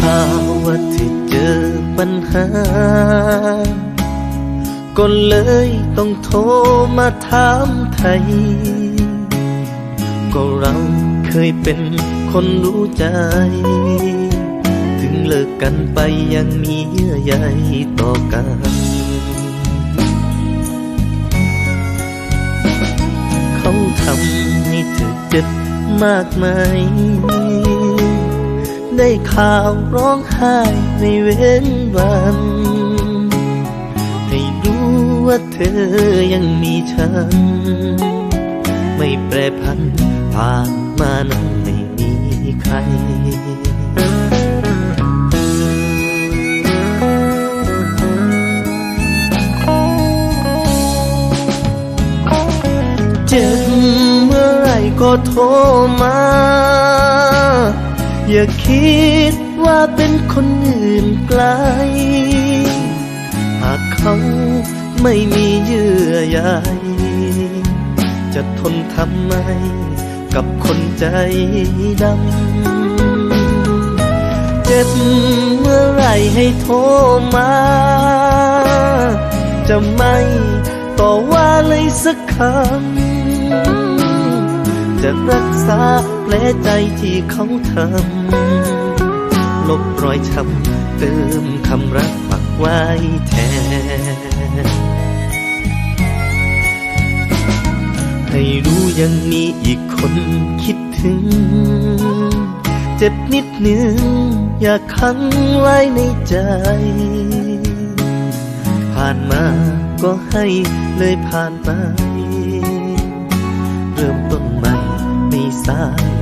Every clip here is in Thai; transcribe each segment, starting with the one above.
ข่าวว่าที่เจอปัญหา ก็เลยต้องโทรมาถามไทย ก็เราเคยเป็นคนรู้ใจ ถึงเลิกกันไปยังมีเยื่อใยต่อกันเขาทำให้เธอเจ็บมากไหม ได้ข่าวร้องไห้ในเว้นวัน ให้รู้ว่าเธอยังมีฉัน ไม่แปรพันผ่านมานั้นไม่มีใครเจ็บเมื่อไรก็โทรมา อย่าคิดว่าเป็นคนอื่นไกล หากเขาไม่มีเยื่อใยจะทนทำไมกับคนใจดำ เจ็บเมื่อไรให้โทรมา จะไม่ต่อว่าเลยสักคำ จะรักษา แผลใจที่เขาทำลบรอยช้ำเติมคำรักปักไว้แทนให้รู้ยังมีอีกคนคิดถึง เจ็บนิดหนึ่งอยากขังไว้ในใจ ผ่านมาก็ให้เลยผ่านไปเริ่มต้นใหม่ไม่สาย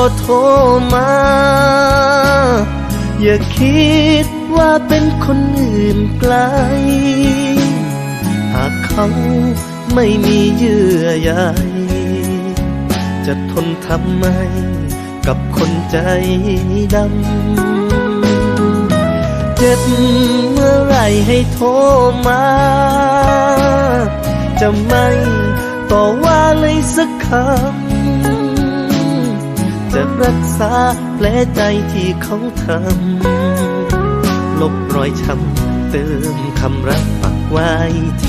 ก็โทรมา อย่าคิดว่าเป็นคนอื่นไกล หากเขาไม่มีเยื่อใยจะทนทำไมกับคนใจดำ เจ็บเมื่อไหรให้โทรมา จะไม่ต่อว่าเลยสักคำ รักษาแผลใจที่เขาทำ ลบรอยช้ำเติมคำรักปักไว้แท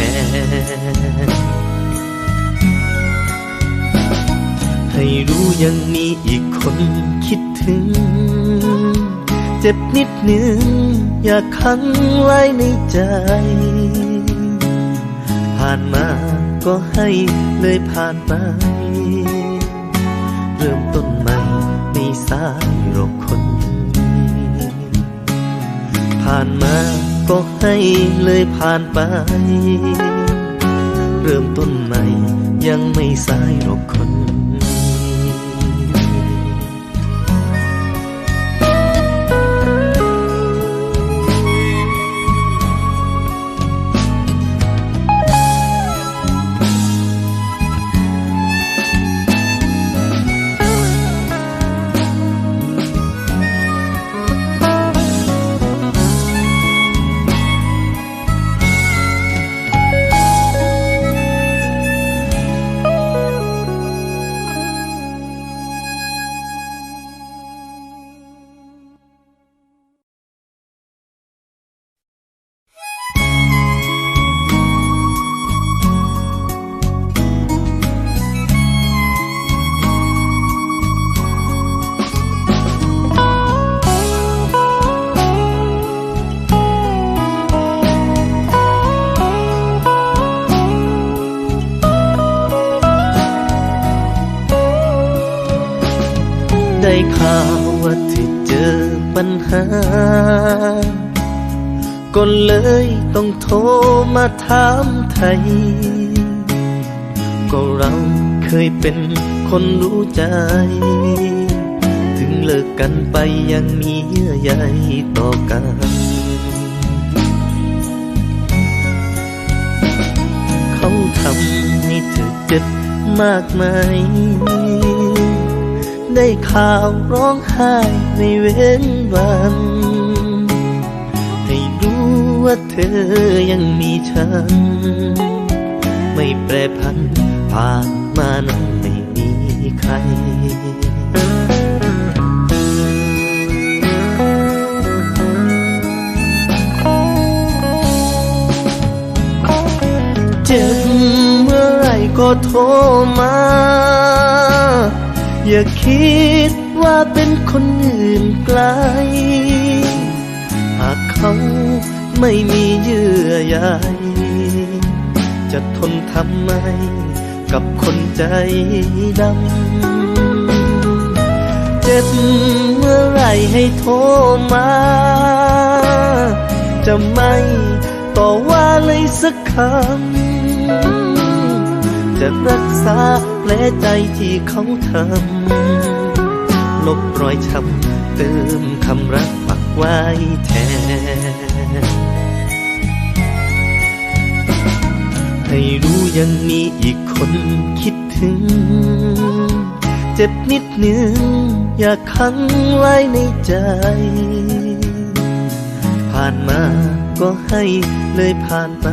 น ให้รู้ยังมีอีกคนคิดถึง เจ็บนิดหนึ่ง อยากขังไว้ในใจ ผ่านมาก็ให้เลยผ่านไป เริ่มต้นใหม่ไม่ สายหรอกคนนี้ผ่านมาก็ให้เลยผ่านไป เริ่มต้นใหม่ยังไม่สายหรอกคน ได้ข่าวว่าที่เจอปัญหา ก็เลยต้องโทรมาถามไทย ก็เราเคยเป็นคนรู้ใจ ถึงเลิกกันไปยังมีเยื่อใยต่อกันเขาทำให้เธอเจ็บมากไหม ได้ข่าวร้องไห้ไม่เว้นวัน ให้รู้ว่าเธอยังมีฉัน ไม่แปรพันผ่านมานั้นไม่มีใครเจ็บเมื่อไรก็โทรมา คิดว่าเป็นคนอื่นไกล หากเขาไม่มีเยื่อใยจะทนทำไมกับคนใจดำ เจ็บเมื่อไรให้โทรมา จะไม่ต่อว่าเลยสักคำ จะรักษาแผลใจที่เขาทำ ลบรอยช้ำเติมคำรักปักไว้แทน ให้รู้ยังมีอีกคนคิดถึง เจ็บนิดหนึ่งอยากขังไว้ในใจ ผ่านมาก็ให้เลยผ่านไป